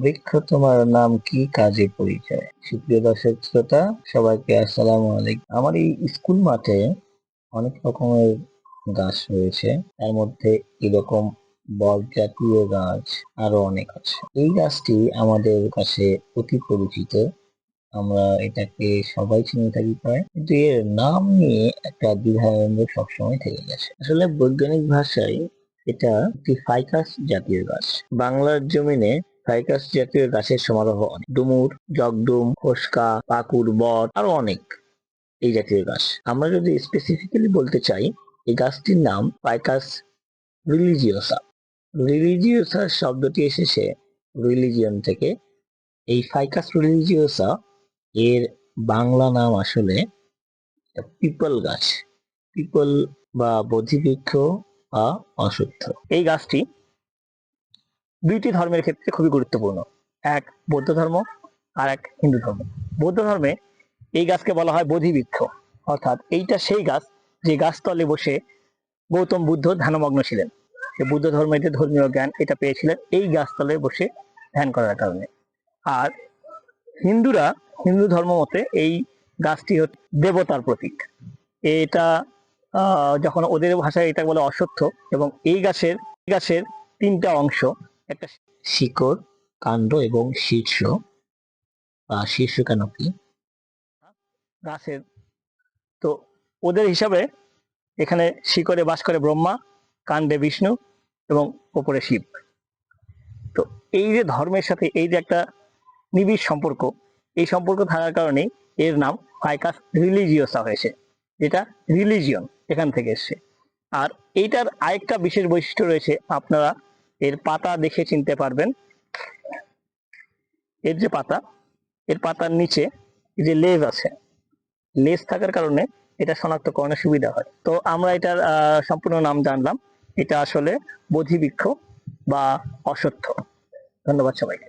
বৃক্ষ তোমার নাম কি? কাজে পরিচয়। সুপ্রিয় দর্শক, শ্রোতা, সবাইকে আসসালাম আলাইকুম। আমার এই স্কুল মাঠে অনেক রকমের গাছ রয়েছে। তার মধ্যে এরকম বট জাতীয় গাছ আরও অনেক আছে। এই গাছটি আমাদের কাছে অতি পরিচিত। আমরা এটাকে সবাই চিনে থাকি প্রায়। কিন্তু এর নাম নিয়ে একটা দ্বিধাদ্বন্দ্ব সবসময় থেকে গেছে। আসলে বৈজ্ঞানিক ভাষায় এটা একটি ফাইকাস জাতীয় গাছ। বাংলার জমিনে ফাইকাস জাতীয় গাছের সমারোহ অনেক। ডুমুর, জগডুম খোসকা পাকুর বট, আরও অনেক এই জাতীয় গাছ। আমরা যদি স্পেসিফিক্যালি বলতে চাই, এই গাছটির নাম ফাইকাস রিলিজিওসা। রিলিজিওসা শব্দটি এসেছে রিলিজিয়ন থেকে। এই ফাইকাস রিলিজিওসা এর বাংলা নাম আসলে পিপল গাছ। পিপল বা বোধিবৃক্ষ বা অশুদ্ধ এই গাছটি দুইটি ধর্মের ক্ষেত্রে খুবই গুরুত্বপূর্ণ। এক বৌদ্ধ ধর্ম, আর এক হিন্দু ধর্ম। বৌদ্ধ ধর্মে এই গাছকে বলা হয় বোধিবৃক্ষ। অর্থাৎ এইটা সেই গাছ যে গাছতলে বসে গৌতম বুদ্ধ ধ্যানমগ্ন ছিলেন। সে বুদ্ধ ধর্মের যে ধর্মীয় জ্ঞান এটা পেয়েছিলেন এই গাছতলে বসে ধ্যান করার কারণে। আর হিন্দুরা, হিন্দু ধর্ম মতে এই গাছটি হচ্ছে দেবতার প্রতীক। এটা যখন ওদের ভাষায় এটা বলে অশ্বত্থ এবং এই গাছের গাছের তিনটা অংশ একটা শিকড়, কাণ্ড এবং শীর্ষ। বা শীর্ষ কানকি গাছের। তো ওদের হিসাবে এখানে শিকড়ে বাস করে ব্রহ্মা, কাণ্ডে বিষ্ণু এবং ওপরে শিব। তো এই যে ধর্মের সাথে এই যে একটা নিবিড় সম্পর্ক, এই সম্পর্ক থাকার কারণে এর নাম ফাইকাস রিলিজিওসা হয়েছে। যেটা রিলিজিয়ন এখান থেকে এসছে। আর এইটার আরেকটা বিশেষ বৈশিষ্ট্য রয়েছে, আপনারা এর পাতা দেখে চিনতে পারবেন। এর যে পাতা, এর পাতার নিচে যে লেজ আছে, লেজ থাকার কারণে এটা শনাক্তকরণে সুবিধা হয়। তো আমরা এটার সম্পূর্ণ নাম জানলাম। এটা আসলে বোধিবৃক্ষ বা অসত্য ধন্যবাদ সবাইকে।